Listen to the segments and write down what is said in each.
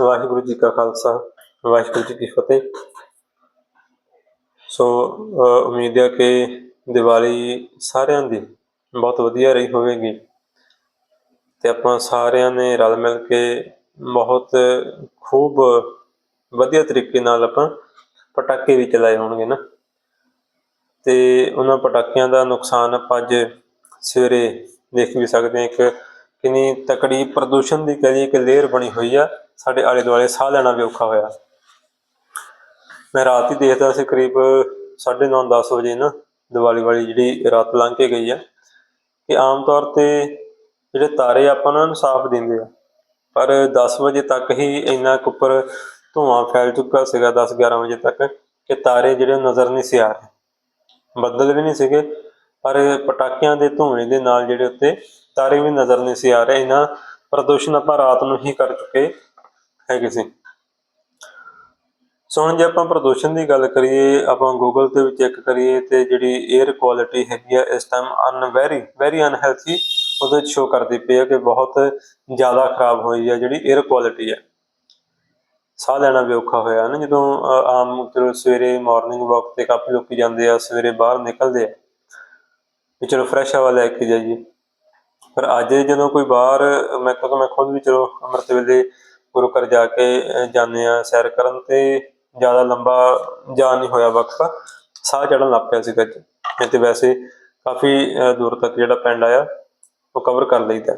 ਵਾਹਿਗੁਰੂ ਜੀ ਕਾ ਖਾਲਸਾ, ਵਾਹਿਗੁਰੂ ਜੀ ਕੀ ਫਤਿਹ। ਸੋ ਉਮੀਦ ਹੈ ਕਿ ਦੀਵਾਲੀ ਸਾਰਿਆਂ ਦੀ ਬਹੁਤ ਵਧੀਆ ਰਹੀ ਹੋਵੇਗੀ। ਤੇ ਆਪਾਂ ਸਾਰਿਆਂ ਨੇ ਰਲ ਮਿਲ ਕੇ ਬਹੁਤ ਖੂਬ ਵਧੀਆ ਤਰੀਕੇ ਨਾਲ ਆਪਾਂ ਪਟਾਕੇ ਵੀ ਚਲਾਏ ਹੋਣਗੇ ਨਾ। ਤੇ ਉਹਨਾਂ ਪਟਾਕਿਆਂ ਦਾ ਨੁਕਸਾਨ ਆਪਾਂ ਅੱਜ ਸਵੇਰੇ ਦੇਖ ਵੀ ਸਕਦੇ ਹਾਂ ਇੱਕ ਕਿੰਨੀ ਤਕੜੀ ਪ੍ਰਦੂਸ਼ਣ ਦੀ ਕਹੀ ਇੱਕ ਲੇਅਰ ਬਣੀ ਹੋਈ ਆ। ਸਾਡੇ ਆਲੇ ਦੁਆਲੇ ਸਾਹ ਲੈਣਾ ਵੀ ਔਖਾ ਹੋਇਆ। ਮੈਂ ਰਾਤ ਹੀ ਦੇਖਦਾ ਸੀ ਕਰੀਬ 9:30 10 ਵਜੇ ਨਾ, ਦੀਵਾਲੀ ਵਾਲੀ ਜਿਹੜੀ ਰਾਤ ਲੰਘ ਕੇ ਗਈ ਆ, ਕਿ ਆਮ ਤੌਰ ਤੇ ਜਿਹੜੇ ਤਾਰੇ ਆਪਾਂ ਨੂੰ ਸਾਫ਼ ਦਿੰਦੇ ਆ। ਪਰ 10 ਵਜੇ ਤੱਕ ਹੀ ਇੰਨਾ ਕੁ ਉੱਪਰ ਧੂਆਂ ਫੈਲ ਚੁੱਕਾ ਸੀਗਾ 10 11 ਵਜੇ ਤੱਕ, ਕਿ ਤਾਰੇ ਜਿਹੜੇ ਨਜ਼ਰ ਨਹੀਂ ਸੀ ਆ ਰਹੇ। ਬੱਦਲ ਵੀ ਨਹੀਂ ਸੀਗੇ, ਪਰ ਪਟਾਕਿਆਂ ਦੇ ਧੂਏ ਦੇ ਨਾਲ ਜਿਹੜੇ ਉੱਤੇ ਤਾਰੇ ਵੀ ਨਜ਼ਰ ਨਹੀਂ ਸੀ ਆ ਰਹੇ। ਇਹਨਾਂ ਪ੍ਰਦੂਸ਼ਣ ਆਪਾਂ ਰਾਤ ਨੂੰ ਹੀ ਕਰ ਚੁੱਕੇ ਹੈਗੇ ਸੀ ਸੋ ਹੁਣ ਜੇ ਆਪਾਂ ਪ੍ਰਦੂਸ਼ਣ ਦੀ ਗੱਲ ਕਰੀਏ, ਆਪਾਂ ਗੂਗਲ ਤੇ ਵੀ ਚੈੱਕ ਕਰੀਏ ਤੇ ਜਿਹੜੀ 에ਅਰ ਕੁਆਲਿਟੀ ਹੈਗੀ ਆ ਇਸ ਟਾਈਮ ਅਨ ਵੈਰੀ ਵੈਰੀ ਅਨਹੈਲਥੀ ਉਹਦੇ ਵਿੱਚ ਸ਼ੋ ਕਰਦੀ ਪਈ ਹੈ ਕਿ ਬਹੁਤ ਜ਼ਿਆਦਾ ਖਰਾਬ ਹੋਈ ਹੈ ਜਿਹੜੀ 에ਅਰ ਕੁਆਲਿਟੀ ਹੈ ਸਾਹ ਲੈਣਾ ਵੀ ਔਖਾ ਹੋਇਆ ਨਾ, ਜਦੋਂ ਆਮ ਚਲੋ ਸਵੇਰੇ ਮਾਰਨਿੰਗ ਵਾਕ ਤੇ ਕਾਫੀ ਲੋਕੀ ਜਾਂਦੇ ਆ, ਸਵੇਰੇ ਬਾਹਰ ਨਿਕਲਦੇ ਆ ਵੀ ਚਲੋ ਫਰੈਸ਼ ਹਵਾ ਲੈ ਕੇ ਜਾਈਏ। ਪਰ ਅੱਜ ਜਦੋਂ ਕੋਈ ਬਾਹਰ, ਮੈਂ ਕਿਉਂਕਿ ਮੈਂ ਖੁਦ ਵੀ ਚਲੋ ਅੰਮ੍ਰਿਤ ਵੇਲੇ ਗੁਰੂ ਘਰ ਜਾ ਕੇ ਜਾਂਦੇ ਆ ਸੈਰ ਕਰਨ ਤੇ ਜ਼ਿਆਦਾ ਲੰਬਾ ਜਾ ਨਹੀਂ ਹੋਇਆ ਵਕਤ। ਸਾਹ ਚੜਨ ਲੱਗ ਪਿਆ ਸੀ ਅੱਜ ਤੇ ਵੈਸੇ ਕਾਫੀ ਦੂਰ ਤੱਕ ਜਿਹੜਾ ਪਿੰਡ ਆਇਆ, ਉਹ ਕਵਰ ਕਰ ਲਈਦਾ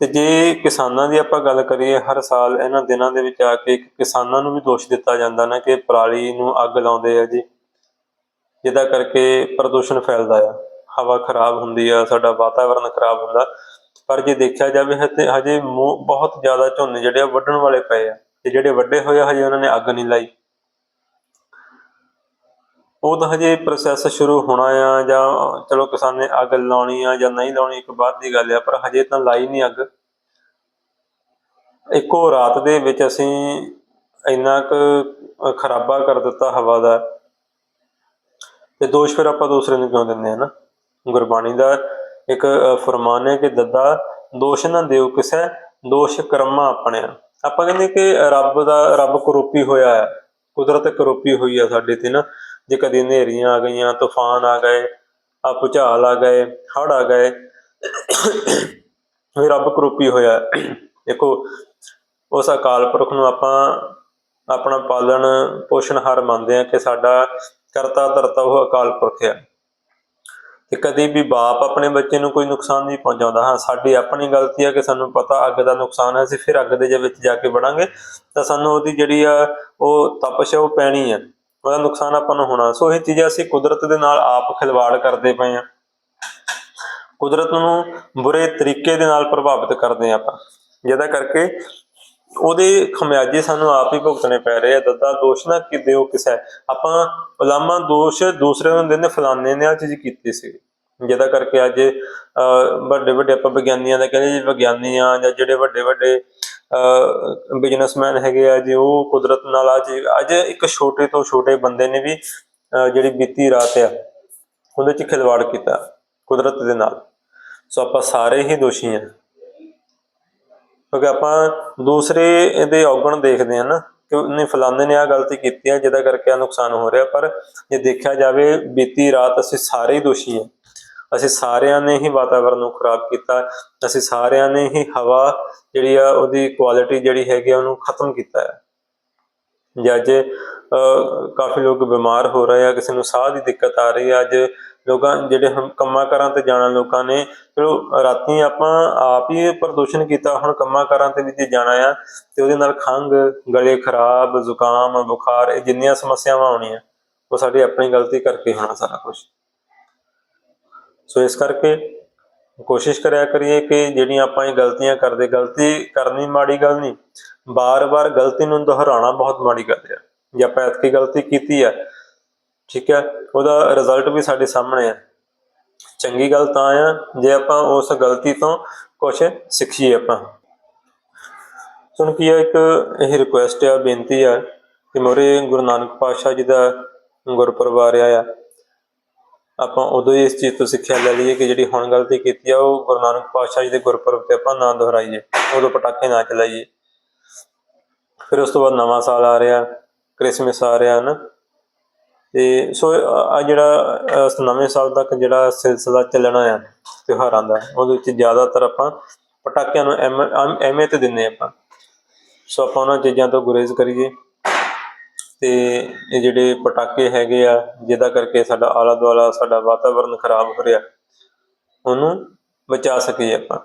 ਤੇ। ਜੇ ਕਿਸਾਨਾਂ ਦੀ ਆਪਾਂ ਗੱਲ ਕਰੀਏ, ਹਰ ਸਾਲ ਇਹਨਾਂ ਦਿਨਾਂ ਦੇ ਵਿੱਚ ਆ ਕੇ ਕਿਸਾਨਾਂ ਨੂੰ ਵੀ ਦੋਸ਼ ਦਿੱਤਾ ਜਾਂਦਾ ਨਾ ਕਿ ਪਰਾਲੀ ਨੂੰ ਅੱਗ ਲਾਉਂਦੇ ਆ ਜੀ। ਜਿਹਦਾ ਕਰਕੇ ਪ੍ਰਦੂਸ਼ਣ ਫੈਲਦਾ ਆ। ਹਵਾ ਖਰਾਬ ਹੁੰਦੀ ਆ, ਸਾਡਾ ਵਾਤਾਵਰਨ ਖਰਾਬ ਹੁੰਦਾ। ਪਰ ਜੇ ਦੇਖਿਆ ਜਾਵੇ ਹੈ ਤੇ ਹਜੇ ਮੋ- ਬਹੁਤ ਜ਼ਿਆਦਾ ਝੋਨੇ ਜਿਹੜੇ ਆ ਵੱਢਣ ਵਾਲੇ ਪਏ ਆ ਤੇ ਜਿਹੜੇ ਵੱਡੇ ਹੋਏ ਆ, ਹਜੇ ਉਹਨਾਂ ਨੇ ਅੱਗ ਨਹੀਂ ਲਾਈ। ਉਹ ਤਾਂ ਹਜੇ ਪ੍ਰੋਸੈਸ ਸ਼ੁਰੂ ਹੋਣਾ ਆ ਜਾਂ ਚਲੋ ਕਿਸਾਨ ਨੇ ਅੱਗ ਲਾਉਣੀ ਆ ਜਾਂ ਨਹੀਂ ਲਾਉਣੀ ਇੱਕ ਬਾਅਦ ਦੀ ਗੱਲ ਆ, ਪਰ ਹਜੇ ਤਾਂ ਲਾਈ ਨਹੀਂ ਅੱਗ। ਇੱਕੋ ਰਾਤ ਦੇ ਵਿੱਚ ਅਸੀਂ ਇੰਨਾ ਕੁ ਖਰਾਬਾ ਕਰ ਦਿੱਤਾ ਹਵਾ ਦਾ। ਤੇ ਦੋਸ਼ ਫਿਰ ਆਪਾਂ ਦੂਸਰੇ ਨੂੰ ਕਿਉਂ ਦਿੰਦੇ ਆ ਨਾ? ਗੁਰਬਾਣੀ ਦਾ ਇੱਕ ਅ, ਫਰਮਾਨ ਹੈ ਕਿ ਦੱਦਾ ਦੋਸ਼ ਨਾ ਦਿਓ ਕਿਸੇ ਦੋਸ਼ ਕਰਮਾਂ ਆਪਣਿਆ ਆਪਾਂ ਕਹਿੰਦੇ ਕਿ ਰੱਬ ਦਾ ਰੱਬ ਕਰੋਪੀ ਹੋਇਆ ਹੈ। ਕੁਦਰਤ ਕਰੋਪੀ ਹੋਈ ਆ ਸਾਡੇ ਤੇ ਨਾ। ਜੇ ਕਦੇ ਹਨੇਰੀਆਂ ਆ ਗਈਆਂ ਤੂਫਾਨ ਆ ਗਏ ਆ ਭੁਚਾਲ ਆ ਗਏ ਹੜ੍ਹ ਆ ਗਏ ਇਹ ਰੱਬ ਕਰੋਪੀ ਹੋਇਆ ਹੈ। ਦੇਖੋ ਉਸ ਅਕਾਲ ਪੁਰਖ ਨੂੰ ਆਪਾਂ ਆਪਣਾ ਪਾਲਣ ਪੋਸ਼ਣਹਾਰ ਮੰਨਦੇ ਆ ਕਿ ਸਾਡਾ ਕਰਤਾ ਧਰਤਾ ਉਹ ਅਕਾਲ ਪੁਰਖ ਹੈ। ਤੇ ਕਦੇ ਵੀ ਬਾਪ ਆਪਣੇ ਬੱਚੇ ਨੂੰ ਕੋਈ ਨੁਕਸਾਨ ਨਹੀਂ ਪਹੁੰਚਾਉਂਦਾ। ਹਾਂ, ਸਾਡੀ ਆਪਣੀ ਗਲਤੀ ਆ ਕਿ ਸਾਨੂੰ ਪਤਾ ਅੱਗ ਦਾ ਨੁਕਸਾਨ ਹੈ, ਅਸੀਂ ਫਿਰ ਅੱਗ ਦੇ ਜੇ ਵਿੱਚ ਜਾ ਕੇ ਵੜਾਂਗੇ। ਤਾਂ ਸਾਨੂੰ ਉਹਦੀ ਜਿਹੜੀ ਆ, ਉਹ ਤਪਸ਼ ਹੈ ਉਹ ਪੈਣੀ ਹੈ ਉਹਦਾ ਨੁਕਸਾਨ ਆਪਾਂ ਨੂੰ ਹੋਣਾ। ਸੋ ਇਹ ਚੀਜ਼ਾਂ ਅਸੀਂ ਕੁਦਰਤ ਦੇ ਨਾਲ ਆਪ ਖਿਲਵਾੜ ਕਰਦੇ ਪਏ ਹਾਂ। ਕੁਦਰਤ ਨੂੰ ਬੁਰੇ ਤਰੀਕੇ ਦੇ ਨਾਲ ਪ੍ਰਭਾਵਿਤ ਕਰਦੇ ਹਾਂ ਆਪਾਂ। ਜਿਹਦਾ ਕਰਕੇ ਉਹਦੇ ਖਮਿਆਜੇ ਸਾਨੂੰ ਆਪ ਹੀ ਭੁਗਤਣੇ ਪੈ ਰਹੇ ਆ ਦੱਦਾ ਦੋਸ਼ ਨਾ ਕਿ ਉਹ ਕਿਸੇ। ਆਪਾਂ ਉਲਾਮਾ ਦੋਸ਼ ਦੂਸਰੇ ਨੂੰ ਦਿੰਦੇ ਫਲਾਣੇ ਨੇ ਆ ਚੀਜ਼ ਕੀਤੀ ਸੀ। ਜਿਹਦਾ ਕਰਕੇ ਅੱਜ ਵੱਡੇ ਵੱਡੇ ਆਪਾਂ ਵਿਗਿਆਨੀਆਂ ਦਾ ਕਹਿੰਦੇ ਜੀ ਵਿਗਿਆਨੀ ਜਾਂ ਜਿਹੜੇ ਵੱਡੇ ਵੱਡੇ ਬਿਜ਼ਨਸਮੈਨ ਹੈਗੇ ਆ ਜੀ ਉਹ ਕੁਦਰਤ ਨਾਲ ਅੱਜ ਅੱਜ ਇੱਕ ਛੋਟੇ ਤੋਂ ਛੋਟੇ ਬੰਦੇ ਨੇ ਵੀ ਅਹ, ਜਿਹੜੀ ਬੀਤੀ ਰਾਤ ਆ ਉਹਦੇ ਚ ਖਿਲਵਾੜ ਕੀਤਾ ਕੁਦਰਤ ਦੇ ਨਾਲ। ਸੋ ਆਪਾਂ ਸਾਰੇ ਹੀ ਦੋਸ਼ੀ ਆ। ਕਿਉਂਕਿ ਆਪਾਂ ਦੂਸਰੇ ਦੇ ਔਗਣ ਦੇਖਦੇ ਹਾਂ ਨਾ ਕਿ ਉਹਨੇ ਫਲਾਣੇ ਨੇ ਆ ਗਲਤੀ ਕੀਤੀ ਹੈ ਜਿਹਦਾ ਕਰਕੇ ਆ ਨੁਕਸਾਨ ਹੋ ਰਿਹਾ। ਪਰ ਜੇ ਦੇਖਿਆ ਜਾਵੇ ਬੀਤੀ ਰਾਤ ਅਸੀਂ ਸਾਰੇ ਹੀ ਦੋਸ਼ੀ ਆ ਅਸੀਂ ਸਾਰਿਆਂ ਨੇ ਹੀ ਵਾਤਾਵਰਨ ਨੂੰ ਖਰਾਬ ਕੀਤਾ। ਅਸੀਂ ਸਾਰਿਆਂ ਨੇ ਹੀ ਹਵਾ ਜਿਹੜੀ ਆ ਉਹਦੀ ਕੁਆਲਿਟੀ ਜਿਹੜੀ ਹੈਗੀ ਆ ਉਹਨੂੰ ਖਤਮ ਕੀਤਾ ਹੈ। ਜੇ ਅੱਜ ਅਹ, ਕਾਫੀ ਲੋਕ ਬਿਮਾਰ ਹੋ ਰਹੇ ਆ ਕਿਸੇ ਨੂੰ ਸਾਹ ਦੀ ਦਿੱਕਤ ਆ ਰਹੀ ਆ ਅੱਜ ਲੋਕਾਂ ਜਿਹੜੇ ਹਮ ਕੰਮਾਂ ਕਾਰਾਂ ਤੇ ਜਾਣਾ ਲੋਕਾਂ ਨੇ, ਚਲੋ ਰਾਤੀ ਆਪਾਂ ਆਪ ਹੀ ਪ੍ਰਦੂਸ਼ਣ ਕੀਤਾ, ਹੁਣ ਕੰਮਾਂ ਕਾਰਾਂ ਤੇ ਵੀ ਜੇ ਜਾਣਾ ਆ, ਤੇ ਉਹਦੇ ਨਾਲ ਖੰਘ, ਗਲੇ ਖਰਾਬ, ਜ਼ੁਕਾਮ, ਬੁਖਾਰ, ਇਹ ਜਿੰਨੀਆਂ ਸਮੱਸਿਆਵਾਂ ਆਉਣੀਆਂ, ਉਹ ਸਾਡੀ ਆਪਣੀ ਗਲਤੀ ਕਰਕੇ ਹੋਣਾ ਸਾਰਾ ਕੁਝ ਸੋ ਇਸ ਕਰਕੇ ਕੋਸ਼ਿਸ਼ ਕਰਿਆ ਕਰੀਏ ਕਿ ਜਿਹੜੀਆਂ ਆਪਾਂ ਇਹ ਗਲਤੀਆਂ ਕਰਦੇ, ਗਲਤੀ ਕਰਨੀ ਮਾੜੀ ਗੱਲ ਨਹੀਂ, ਬਾਰ-ਬਾਰ ਗਲਤੀ ਨੂੰ ਦੁਹਰਾਉਣਾ ਬਹੁਤ ਮਾੜੀ ਗੱਲ ਹੈ ਜੇ ਆਪਾਂ ਐਤਕੀ ਗਲਤੀ ਕੀਤੀ ਹੈ ਠੀਕ ਹੈ? ਉਹਦਾ ਰਿਜ਼ਲਟ ਵੀ ਸਾਡੇ ਸਾਹਮਣੇ ਆ। ਚੰਗੀ ਗੱਲ ਤਾਂ ਆ, ਜੇ ਆਪਾਂ ਉਸ ਗਲਤੀ ਤੋਂ ਕੁਝ ਸਿੱਖੀਏ ਆਪਾਂ। ਸੁਣ ਕੀ ਹੈ ਇੱਕ ਇਹ ਰਿਕੁਐਸਟ ਆ, ਬੇਨਤੀ ਆ ਕਿ ਮੋਰੇ ਗੁਰੂ ਨਾਨਕ ਪਾਤਸ਼ਾਹ ਜੀ ਦਾ ਗੁਰਪੁਰਬ ਆ ਰਿਹਾ ਆ ਆਪਾਂ ਉਦੋਂ ਹੀ ਇਸ ਚੀਜ਼ ਤੋਂ ਸਿੱਖਿਆ ਲੈ ਲਈਏ ਕਿ ਜਿਹੜੀ ਹੁਣ ਗਲਤੀ ਕੀਤੀ ਆ, ਉਹ ਗੁਰੂ ਨਾਨਕ ਪਾਤਸ਼ਾਹ ਜੀ ਦੇ ਗੁਰਪੁਰਬ ਤੇ ਆਪਾਂ ਨਾ ਦੁਹਰਾਈਏ, ਉਦੋਂ ਪਟਾਕੇ ਨਾ ਚਲਾਈਏ। ਫਿਰ ਉਸ ਤੋਂ ਬਾਅਦ ਨਵਾਂ ਸਾਲ ਆ ਰਿਹਾ, ਕ੍ਰਿਸਮਸ ਆ ਰਿਹਾ ਨਾ ਤੇ ਸੋ ਆ ਜਿਹੜਾ ਨਵੇਂ ਸਾਲ ਤੱਕ ਜਿਹੜਾ ਸਿਲਸਿਲਾ ਚੱਲਣਾ ਆ ਤਿਉਹਾਰਾਂ ਦਾ, ਉਹਦੇ ਵਿੱਚ ਜ਼ਿਆਦਾਤਰ ਆਪਾਂ ਪਟਾਕਿਆਂ ਨੂੰ ਅਹਿਮ- ਅਹਿਮ- ਅਹਿਮੀਅਤ ਦਿੰਦੇ ਆਪਾਂ। ਸੋ ਆਪਾਂ ਉਹਨਾਂ ਚੀਜ਼ਾਂ ਤੋਂ ਗੁਰੇਜ਼ ਕਰੀਏ। ਤੇ ਇਹ ਜਿਹੜੇ ਪਟਾਕੇ ਹੈਗੇ ਆ, ਜਿਹਦਾ ਕਰਕੇ ਸਾਡਾ ਆਲਾ ਦੁਆਲਾ ਸਾਡਾ ਵਾਤਾਵਰਨ ਖਰਾਬ ਹੋ ਰਿਹਾ, ਉਹਨੂੰ ਬਚਾ ਸਕੀਏ ਆਪਾਂ।